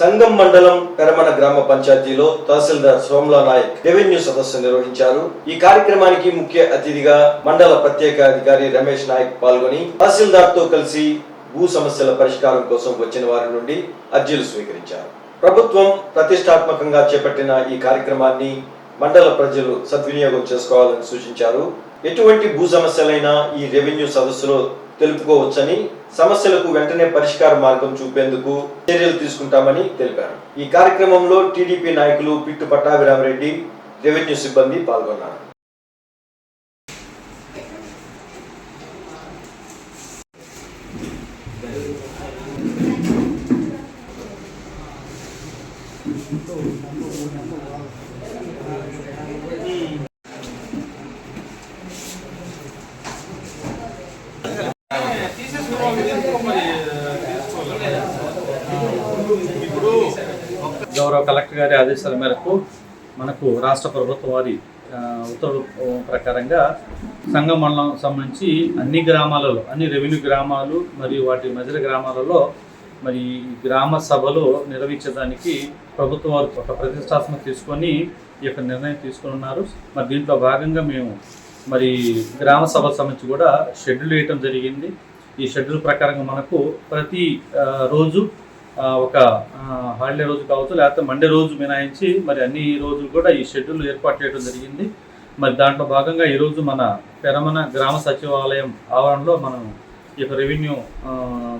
సంగం మండలం పెరమన గ్రామ పంచాయతీలో తహసీల్దార్ సోమ్లా నాయక్ రెవెన్యూ సదస్సు నిర్వహించారు. ఈ కార్యక్రమానికి ముఖ్య అతిథిగా మండల ప్రత్యేక అధికారి రమేష్ నాయక్ పాల్గొని తహసీల్దార్తో కలిసి భూ సమస్యల పరిష్కారం కోసం వచ్చిన వారి నుండి అర్జీలు స్వీకరించారు. ప్రభుత్వం ప్రతిష్టాత్మకంగా చేపట్టిన ఈ కార్యక్రమాన్ని మండల ప్రజలు సద్వినియోగం చేసుకోవాలని సూచించారు. ఎటువంటి భూ సమస్యలైనా ఈ రెవెన్యూ సదస్సులో తెలుపుకోవచ్చని సమస్యలకు వెంటనే పరిష్కార మార్గం చూపేందుకు చర్యలు తీసుకుంటామని తెలిపారు. ఈ కార్యక్రమంలో టీడీపీ నాయకులు పిట్టు పట్టాభిరామరెడ్డి రెవెన్యూ సిబ్బంది పాల్గొన్నారు. గౌరవ కలెక్టర్ గారి ఆదేశాల మేరకు మనకు రాష్ట్ర ప్రభుత్వం వారి ఆ, ఉత్తర్వుల ప్రకారంగా సంఘ మండలం సంబంధించి అన్ని గ్రామాలలో అన్ని రెవెన్యూ గ్రామాలు మరియు వాటి మధ్య గ్రామాలలో మరి గ్రామ సభలో నిర్వహించడానికి ప్రభుత్వం వారు ఒక ప్రతిష్టాత్మక తీసుకొని ఈ యొక్క నిర్ణయం తీసుకుని ఉన్నారు. మరి దీంట్లో భాగంగా మేము మరి గ్రామ సభ సంబంధించి కూడా షెడ్యూల్ వేయటం జరిగింది. ఈ షెడ్యూల్ ప్రకారంగా మనకు ప్రతి రోజు ఒక హాలిడే రోజు కావచ్చు లేకపోతే మండే రోజు మినాయించి మరి అన్ని రోజులు కూడా ఈ షెడ్యూల్ ఏర్పాటు చేయడం జరిగింది. మరి దాంట్లో భాగంగా ఈరోజు మన పెరమన గ్రామ సచివాలయం ఆవరణలో మనం ఈ యొక్క రెవెన్యూ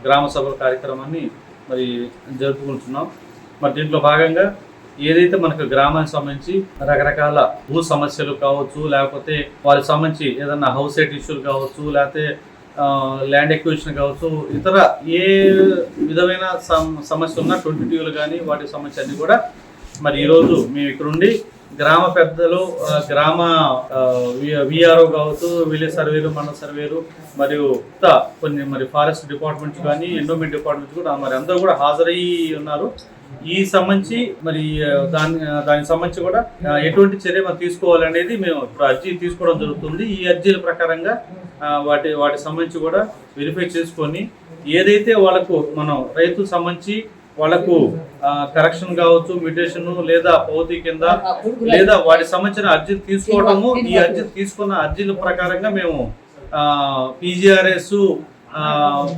గ్రామ సభల కార్యక్రమాన్ని మరి జరుపుకుంటున్నాం. మరి దీంట్లో భాగంగా ఏదైతే మనకు గ్రామానికి సంబంధించి రకరకాల భూ సమస్యలు కావచ్చు లేకపోతే వారికి సంబంధించి ఏదన్నా హౌస్ సైట్ ఇష్యూలు కావచ్చు లేకపోతే ల్యాండ్ ఎక్విజిషన్ కావచ్చు ఇతర ఏ విధమైన సమ- సమస్య ఉన్న ట్వంటీ టూలు కానీ వాటికి సంబంధించి అన్నీ కూడా మరి ఈరోజు మేము ఇక్కడుండి గ్రామ పెద్దలు గ్రామ విఆర్ఓ కావచ్చు విలేజ్ సర్వేలు మండల సర్వేలు మరియు కొన్ని మరి ఫారెస్ట్ డిపార్ట్మెంట్స్ కానీ ఎండోమెంట్ డిపార్ట్మెంట్స్ కూడా మరి అందరూ కూడా హాజరయ్యి ఉన్నారు. ఈ సంబంధించి మరి దాని దానికి సంబంధించి కూడా ఎటువంటి చర్య మనం తీసుకోవాలనేది మేము ఇప్పుడు అర్జీ తీసుకోవడం జరుగుతుంది. ఈ అర్జీల ప్రకారంగా వాటి వాటి సంబంధించి కూడా వెరిఫై చేసుకొని ఏదైతే వాళ్ళకు మనం రైతు సంబంధించి వాళ్ళకు కరెక్షన్ కావచ్చు మ్యూటేషన్ లేదా పౌతి కింద లేదా వాటి సంబంధించిన అర్జీ తీసుకోవడము ఈ అర్జీ తీసుకున్న అర్జీల ప్రకారంగా మేము పీజీఆర్ఎస్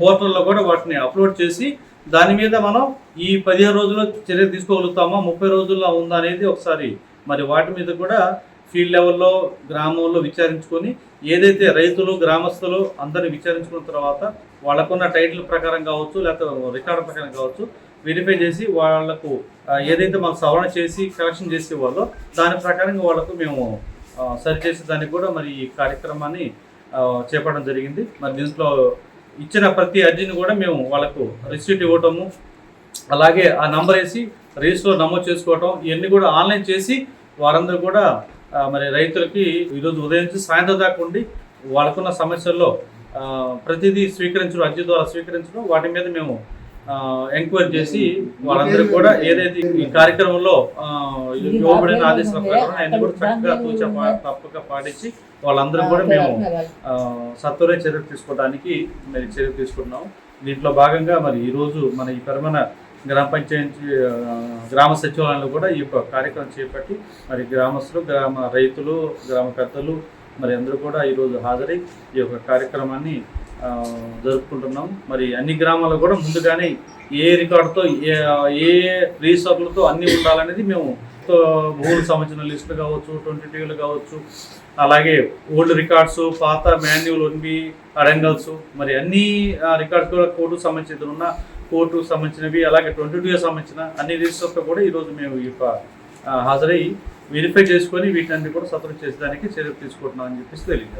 పోర్టల్లో కూడా వాటిని అప్లోడ్ చేసి దాని మీద మనం ఈ పదిహేను రోజుల్లో చర్య తీసుకోగలుగుతామా ముప్పై రోజుల్లో ఉందా అనేది ఒకసారి మరి వాటి మీద కూడా ఫీల్డ్ లెవెల్లో గ్రామంలో విచారించుకొని ఏదైతే రైతులు గ్రామస్తులు అందరిని విచారించుకున్న తర్వాత వాళ్ళకున్న టైటిల్ ప్రకారం కావచ్చు లేకపోతే రికార్డు ప్రకారం కావచ్చు వెరిఫై చేసి వాళ్ళకు ఏదైతే మాకు సవరణ చేసి కరెక్షన్ చేసే వాళ్ళో దాని ప్రకారంగా వాళ్ళకు మేము సరి సరిచేసే దానికి కూడా మరి ఈ కార్యక్రమాన్ని చేపట్టడం జరిగింది. మరి దీంట్లో ఇచ్చిన ప్రతి అర్జీని కూడా మేము వాళ్ళకు రిసీట్ ఇవ్వటము అలాగే ఆ నంబర్ వేసి రిజిస్టర్లో నమోదు చేసుకోవటం ఇవన్నీ కూడా ఆన్లైన్ చేసి వారందరూ కూడా మరి రైతులకి ఈరోజు ఉదయం నుంచి సాయంత్రం దాకా ఉండి వాళ్ళకున్న సమస్యల్లో ప్రతిదీ స్వీకరించడం అర్జీ ద్వారా స్వీకరించడం వాటి మీద మేము ఎంక్వైరీ చేసి వాళ్ళందరూ కూడా ఏదైతే ఈ కార్యక్రమంలో ఇవ్వబడిన ఆదేశాల ప్రకారం అన్ని కూడా చక్కగా తూచా తప్పక పాటించి వాళ్ళందరూ కూడా మేము సత్వర చర్యలు తీసుకోవడానికి మరి చర్యలు తీసుకుంటున్నాం. దీంట్లో భాగంగా మరి ఈరోజు మన ఈ పరమన గ్రామ పంచాయతీ గ్రామ సచివాలయంలో కూడా ఈ యొక్క కార్యక్రమం చేపట్టి మరి గ్రామస్తులు గ్రామ రైతులు గ్రామ పెద్దలు మరి అందరూ కూడా ఈరోజు హాజరై ఈ యొక్క కార్యక్రమాన్ని జరుపుకుంటున్నాం. మరి అన్ని గ్రామాల్లో కూడా ముందుగానే ఏ రికార్డుతో ఏ ఏ రీసర్లతో అన్నీ ఉండాలనేది మేము తో భూములకు సంబంధించిన లిస్టులు కావచ్చు ట్వంటీ టీవీలు కావచ్చు అలాగే ఓల్డ్ రికార్డ్స్ పాత మాన్యువల్ ఉండి అడంగల్స్ మరి అన్ని రికార్డ్స్ కూడా కోర్టుకు సంబంధించిన ఉన్న కోర్టుకు సంబంధించినవి అలాగే ట్వంటీ టూకి సంబంధించిన అన్ని రిజిస్టర్స్తో కూడా ఈరోజు మేము ఈ హాజరై వెరిఫై చేసుకొని వీటన్ని కూడా సతృప్తి చేసేదానికి చర్యలు తీసుకుంటున్నాం అని చెప్పేసి తెలియజేస్తాం